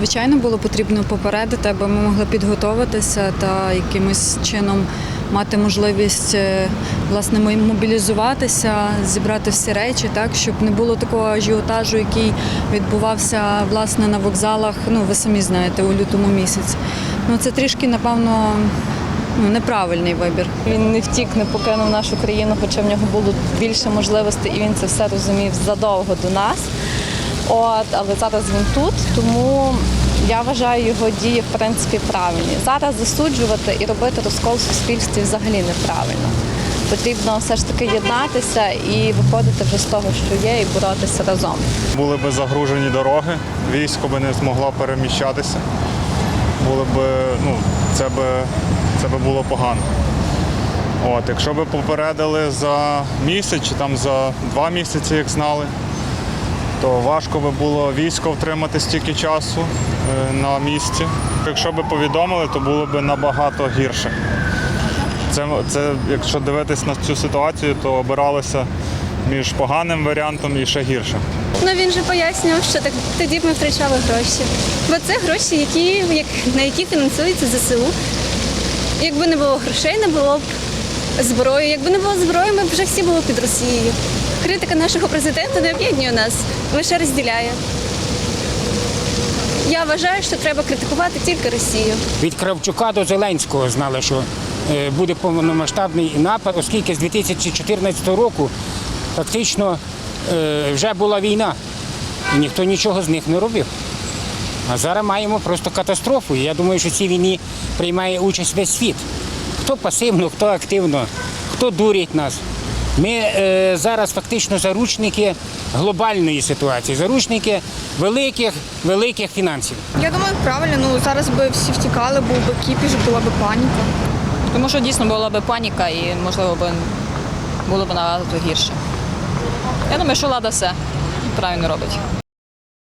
звичайно, було потрібно попередити, аби ми могли підготуватися та якимось чином мати можливість е, власне мобілізуватися, зібрати всі речі, так щоб не було такого ажіотажу, який відбувався власне на вокзалах. Ну ви самі знаєте, у лютому місяці. Ну це трішки, напевно, ну, неправильний вибір. Він не втік, не покинув нашу країну, хоча в нього було більше можливостей, і він це все розумів задовго до нас. От, але зараз він тут, тому я вважаю його дії в принципі правильні. Зараз засуджувати і робити розкол в суспільстві взагалі неправильно. Потрібно все ж таки єднатися і виходити вже з того, що є, і боротися разом. Були б загружені дороги, військо би не змогло переміщатися. Було б, ну, це би, це би було погано. От, якщо б попередили за місяць чи там за два місяці, як знали, то важко би було військо втримати стільки часу е, на місці. Якщо б повідомили, то було б набагато гірше. Це, це, якщо дивитись на цю ситуацію, то обиралося між поганим варіантом і ще гіршим. Ну він же пояснював, що так тоді б ми втрачали гроші. Бо це гроші, які, як, на які фінансується ЗСУ. Якби не було грошей, не було б зброї. Якби не було зброї, ми б вже всі були під Росією. Критика нашого президента не об'єднує нас, лише розділяє. Я вважаю, що треба критикувати тільки Росію. Від Кравчука до Зеленського знали, що е, буде повномасштабний напад, оскільки з 2014 року фактично е, вже була війна, і ніхто нічого з них не робив. А зараз маємо просто катастрофу. Я думаю, що в цій війні приймає участь весь світ. Хто пасивно, хто активно, хто дурить нас. Ми е, зараз фактично заручники глобальної ситуації, заручники великих, великих фінансів. Я думаю, правильно. Ну зараз би всі втікали, був би кіпіш, була би паніка. Тому що дійсно була б паніка і, можливо, би було б набагато гірше. Я думаю, що влада все правильно робить.